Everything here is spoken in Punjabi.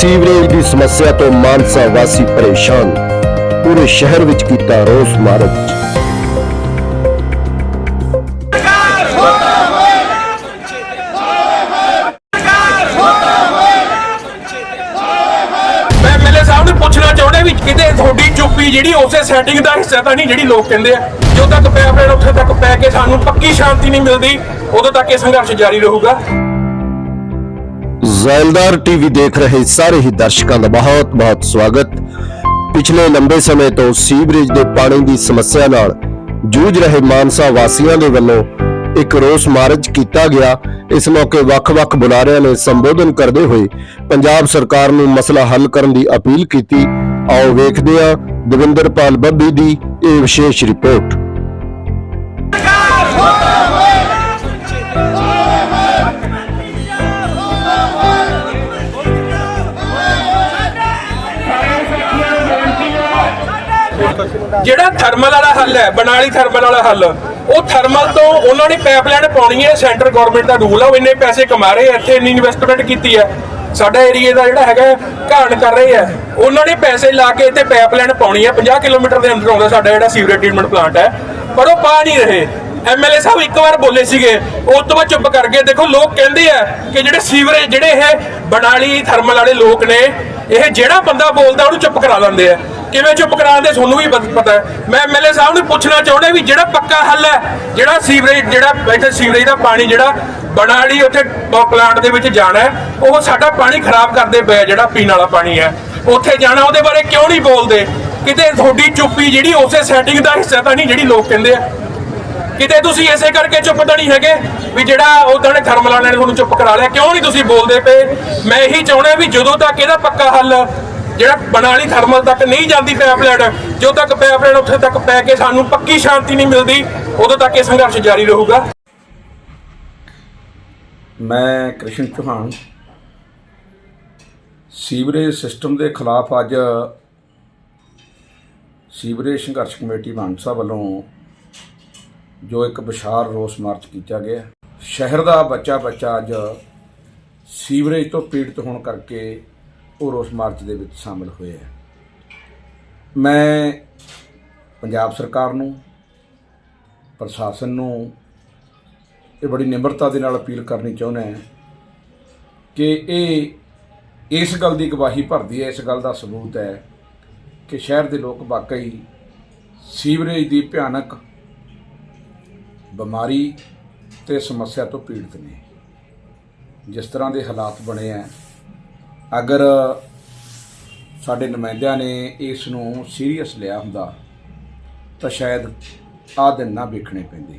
ਸੀਵਰੇਜ ਦੀ ਸਮੱਸਿਆ ਤੋਂ ਮਾਨਸਾ ਵਾਸੀ ਪਰੇਸ਼ਾਨ। ਪੂਰੇ ਸ਼ਹਿਰ ਵਿੱਚ ਕੀਤਾ ਰੋਸ ਮਾਰਚ। ਪੁੱਛਣਾ ਚਾਹੁੰਦੇ ਵੀ ਕਿਤੇ ਤੁਹਾਡੀ ਚੁੱਪੀ ਜਿਹੜੀ ਉਸੇ ਸੈਟਿੰਗ ਦਾ ਹਿੱਸਾ ਤਾਂ ਨਹੀਂ ਜਿਹੜੀ ਲੋਕ ਕਹਿੰਦੇ ਆ? ਜਦੋਂ ਤੱਕ ਪੈਪਲਾਈਨ ਉੱਥੇ ਤੱਕ ਪੈ ਕੇ ਸਾਨੂੰ ਪੱਕੀ ਸ਼ਾਂਤੀ ਨਹੀਂ ਮਿਲਦੀ, ਉਦੋਂ ਤੱਕ ਇਹ ਸੰਘਰਸ਼ ਜਾਰੀ ਰਹੂਗਾ। ਜ਼ੈਲਦਾਰ ਟੀਵੀ ਦੇਖ ਰਹੇ ਸਾਰੇ ਹੀ ਦਰਸ਼ਕਾਂ ਦਾ ਬਹੁਤ ਬਹੁਤ ਸਵਾਗਤ। ਪਿਛਲੇ ਲੰਬੇ ਸਮੇਂ ਤੋਂ ਸੀਵਰੇਜ ਦੇ ਪਾਣੀ ਦੀ ਸਮੱਸਿਆ ਨਾਲ ਜੂਝ ਰਹੇ ਮਾਨਸਾ ਵਾਸੀਆਂ ਦੇ ਵੱਲੋਂ ਇੱਕ ਰੋਸ ਮਾਰਚ ਕੀਤਾ ਗਿਆ। ਇਸ ਮੌਕੇ ਵੱਖ-ਵੱਖ ਬੁਲਾਰਿਆਂ ਨੇ ਸੰਬੋਧਨ ਕਰਦੇ ਹੋਏ ਪੰਜਾਬ ਸਰਕਾਰ ਨੂੰ ਮਸਲਾ ਹੱਲ ਕਰਨ ਦੀ ਅਪੀਲ ਕੀਤੀ। ਆਓ ਵੇਖਦੇ ਹਾਂ ਦਵਿੰਦਰਪਾਲ ਬੱਬੀ ਦੀ ਇਹ ਵਿਸ਼ੇਸ਼ ਰਿਪੋਰਟ। ਜਿਹੜਾ ਥਰਮਲ ਵਾਲਾ ਹੱਲ ਹੈ, ਬਨਾਲੀ ਥਰਮਲ ਵਾਲਾ ਹੱਲ, ਉਹ ਥਰਮਲ ਤੋਂ ਉਹਨਾਂ ਨੇ ਪਾਈਪਲਾਈਨ ਪਾਉਣੀ ਹੈ ਸੈਂਟਰ ਗਵਰਨਮੈਂਟ ਦਾ ਰੂਲ ਆ, ਉਹ ਇੰਨੇ ਪੈਸੇ ਕਮਾ ਰਹੇ ਇੱਥੇ ਇੰਨੀ ਇਨਵੈਸਟਮੈਂਟ ਕੀਤੀ ਹੈ। ਸਾਡਾ ਏਰੀਆ ਦਾ ਜਿਹੜਾ ਹੈਗਾ, ਘਾਣ ਕਰ ਰਹੇ ਆ। ਉਹਨਾਂ ਨੇ ਪੈਸੇ ਲਾ ਕੇ ਇੱਥੇ ਪਾਈਪਲਾਈਨ ਪਾਉਣੀ ਹੈ 50 ਕਿਲੋਮੀਟਰ ਦੇ ਅੰਦਰ ਆਉਂਦਾ ਸਾਡਾ ਜਿਹੜਾ ਸੀਵਰੇਜ ਟ੍ਰੀਟਮੈਂਟ ਪਲਾਂਟ ਹੈ, ਪਰ ਉਹ ਪਾ ਨਹੀਂ ਰਹੇ। ਐਮਐਲਏ ਸਾਹਿਬ ਇੱਕ ਵਾਰ ਬੋਲੇ ਸੀਗੇ ਉਸ ਤੋਂ ਬਾਅਦ ਚੁੱਪ ਕਰ ਗਏ ਦੇਖੋ, ਲੋਕ ਕਹਿੰਦੇ ਆ ਕਿ ਜਿਹੜੇ ਸੀਵਰੇਜ ਜਿਹੜੇ ਇਹ ਬਨਾਲੀ ਥਰਮਲ ਵਾਲੇ ਲੋਕ ਨੇ, ਇਹ ਜਿਹੜਾ ਬੰਦਾ ਬੋਲਦਾ, ਉਹਨੂੰ ਚੁੱਪ ਕਰਾ ਦਿੰਦੇ ਆ। ਕਿਵੇਂ ਚੁੱਪ ਕਰਾਉਂਦੇ ਤੁਹਾਨੂੰ ਵੀ ਪਤਾ ਹੈ। ਮੈਂ ਐਮਐਲਏ ਸਾਹਿਬ ਨੂੰ ਪੁੱਛਣਾ ਚਾਹੁੰਦਾ ਵੀ ਜਿਹੜਾ ਪੱਕਾ ਹੱਲ ਹੈ, ਜਿਹੜਾ ਸੀਵਰੇਜ, ਜਿਹੜਾ ਇੱਥੇ ਸੀਵਰੇਜ ਦਾ ਪਾਣੀ ਜਿਹੜਾ ਬਨਾਲੀ ਉੱਥੇ ਪਲਾਂਟ ਦੇ ਵਿੱਚ ਜਾਣਾ ਉਹ ਸਾਡਾ ਪਾਣੀ ਖਰਾਬ ਕਰਦੇ ਪਏ ਜਿਹੜਾ ਪੀਣ ਵਾਲਾ ਪਾਣੀ ਹੈ। ਉੱਥੇ ਜਾਣਾ, ਉਹਦੇ ਬਾਰੇ ਕਿਉਂ ਨਹੀਂ ਬੋਲਦੇ? ਕਿਤੇ ਤੁਹਾਡੀ ਚੁੱਪੀ ਜਿਹੜੀ ਉਸੇ ਸੈਟਿੰਗ ਦਾ ਹਿੱਸਾ ਤਾਂ ਨਹੀਂ ਜਿਹੜੀ ਲੋਕ ਕਹਿੰਦੇ ਆ? ਕਿਤੇ ਤੁਸੀਂ ਐਸੇ ਕਰਕੇ ਚੁੱਪ ਤਾਂ ਨਹੀਂ ਹੈਗੇ ਵੀ ਜਿਹੜਾ ਉਦੋਂ ਨੇ ਥਰਮਲ ਵਾਲਿਆਂ ਨੇ ਤੁਹਾਨੂੰ ਚੁੱਪ ਕਰਾ ਲਿਆ? ਕਿਉਂ ਨਹੀਂ ਤੁਸੀਂ ਬੋਲਦੇ ਪਏ? ਮੈਂ ਇਹੀ ਚਾਹੁੰਦਾ ਵੀ ਜਦੋਂ ਤੱਕ ਇਹਦਾ ਪੱਕਾ ਹੱਲ ਜਿਹੜਾ ਬਨਾਲੀ ਥਰਮਲ ਤੱਕ ਨਹੀਂ ਜਾਂਦੀ ਪਾਈਪਲਾਈਨ ਜਦੋਂ ਤੱਕ ਪਾਈਪਲਾਈਨ ਉੱਥੇ ਤੱਕ ਪੈ ਕੇ ਸਾਨੂੰ ਪੱਕੀ ਸ਼ਾਂਤੀ ਨਹੀਂ ਮਿਲਦੀ, ਉਦੋਂ ਤੱਕ ਇਹ ਸੰਘਰਸ਼ ਜਾਰੀ ਰਹੂਗਾ। ਮੈਂ ਕ੍ਰਿਸ਼ਨ ਚੌਹਾਨ, ਸੀਵਰੇਜ ਸਿਸਟਮ ਦੇ ਖਿਲਾਫ ਅੱਜ ਸੀਵਰੇਜ ਸੰਘਰਸ਼ ਕਮੇਟੀ ਮਾਨਸਾ ਵੱਲੋਂ ਜੋ ਇੱਕ ਵਿਸ਼ਾਲ ਰੋਸ ਮਾਰਚ ਕੀਤਾ ਗਿਆ, ਸ਼ਹਿਰ ਦਾ ਬੱਚਾ ਬੱਚਾ ਅੱਜ ਸੀਵਰੇਜ ਤੋਂ ਪੀੜਤ ਹੋਣ ਕਰਕੇ ਉਹ ਰੋਸ ਮਾਰਚ ਦੇ ਵਿੱਚ ਸ਼ਾਮਲ ਹੋਏ ਹੈ ਮੈਂ ਪੰਜਾਬ ਸਰਕਾਰ ਨੂੰ, ਪ੍ਰਸ਼ਾਸਨ ਨੂੰ ਇਹ ਬੜੀ ਨਿਮਰਤਾ ਦੇ ਨਾਲ ਅਪੀਲ ਕਰਨੀ ਚਾਹੁੰਦਾ ਹਾਂ ਕਿ ਇਹ, ਇਸ ਗੱਲ ਦੀ ਗਵਾਹੀ ਭਰਦੀ ਹੈ, ਇਸ ਗੱਲ ਦਾ ਸਬੂਤ ਹੈ ਕਿ ਸ਼ਹਿਰ ਦੇ ਲੋਕ ਵਾਕਈ ਸੀਵਰੇਜ ਦੀ ਭਿਆਨਕ ਬਿਮਾਰੀ ਤੇ ਸਮੱਸਿਆ ਤੋਂ ਪੀੜਤ ਨੇ। ਜਿਸ ਤਰ੍ਹਾਂ ਦੇ ਹਾਲਾਤ ਬਣੇ ਆ ਅਗਰ ਸਾਡੇ ਨੁਮਾਇੰਦਿਆਂ ਨੇ ਇਸ ਨੂੰ ਸੀਰੀਅਸ ਲਿਆ ਹੁੰਦਾ, ਤਾਂ ਸ਼ਾਇਦ ਆਹ ਦਿਨ ਨਾ ਵੇਖਣੇ ਪੈਂਦੇ।